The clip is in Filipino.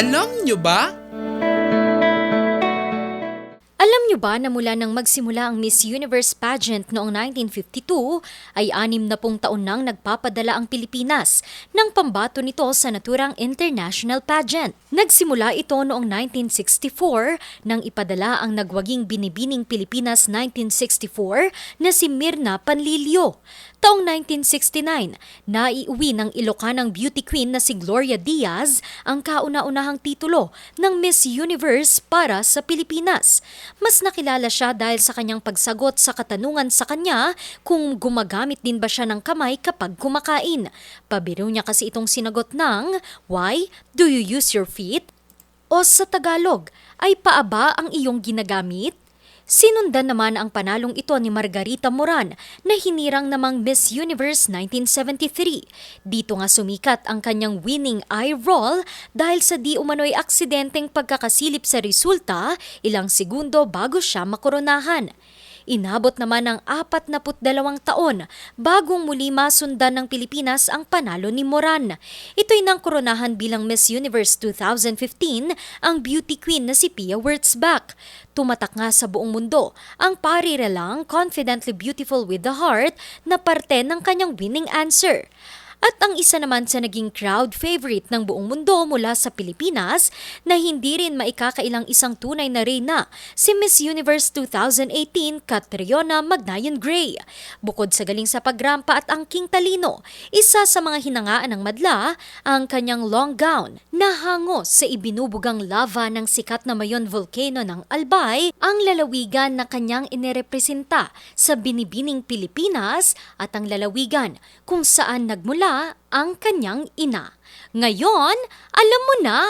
Alam nyo ba? Alam niyo ba na mula nang magsimula ang Miss Universe pageant noong 1952 ay anim na pong taon nang nagpapadala ang Pilipinas ng pambato nito sa naturang international pageant. Nagsimula ito noong 1964 nang ipadala ang nagwaging binibining Pilipinas 1964 na si Mirna Panlilio. Taong 1969, naiuwi ng Ilocanang beauty queen na si Gloria Diaz ang kauna-unahang titulo ng Miss Universe para sa Pilipinas. Mas nakilala siya dahil sa kanyang pagsagot sa katanungan sa kanya kung gumagamit din ba siya ng kamay kapag kumakain. Pabiro niya kasi itong sinagot ng, Why? Do you use your feet? O sa Tagalog, ay paaba ang iyong ginagamit? Sinundan naman ang panalong ito ni Margarita Moran na hinirang namang Miss Universe 1973. Dito nga sumikat ang kanyang winning eye roll dahil sa di umano'y aksidenteng pagkakasilip sa resulta ilang segundo bago siya makoronahan. Inabot naman ng 42 taon bagong muli masundan ng Pilipinas ang panalo ni Moran. Ito'y nang koronahan bilang Miss Universe 2015 ang beauty queen na si Pia Wurtzbach. Tumatak nga sa buong mundo ang parirelang Confidently Beautiful with the Heart na parte ng kanyang winning answer. At ang isa naman sa naging crowd favorite ng buong mundo mula sa Pilipinas na hindi rin maikakailang isang tunay na reyna, si Miss Universe 2018 Catriona Magnayan Gray. Bukod sa galing sa pagrampa at angking talino, isa sa mga hinangaan ng madla ang kanyang long gown na hango sa ibinubugang lava ng sikat na mayon volcano ng Albay, ang lalawigan na kanyang inirepresenta sa binibining Pilipinas at ang lalawigan kung saan nagmula ang kanyang ina. Ngayon, alam mo na!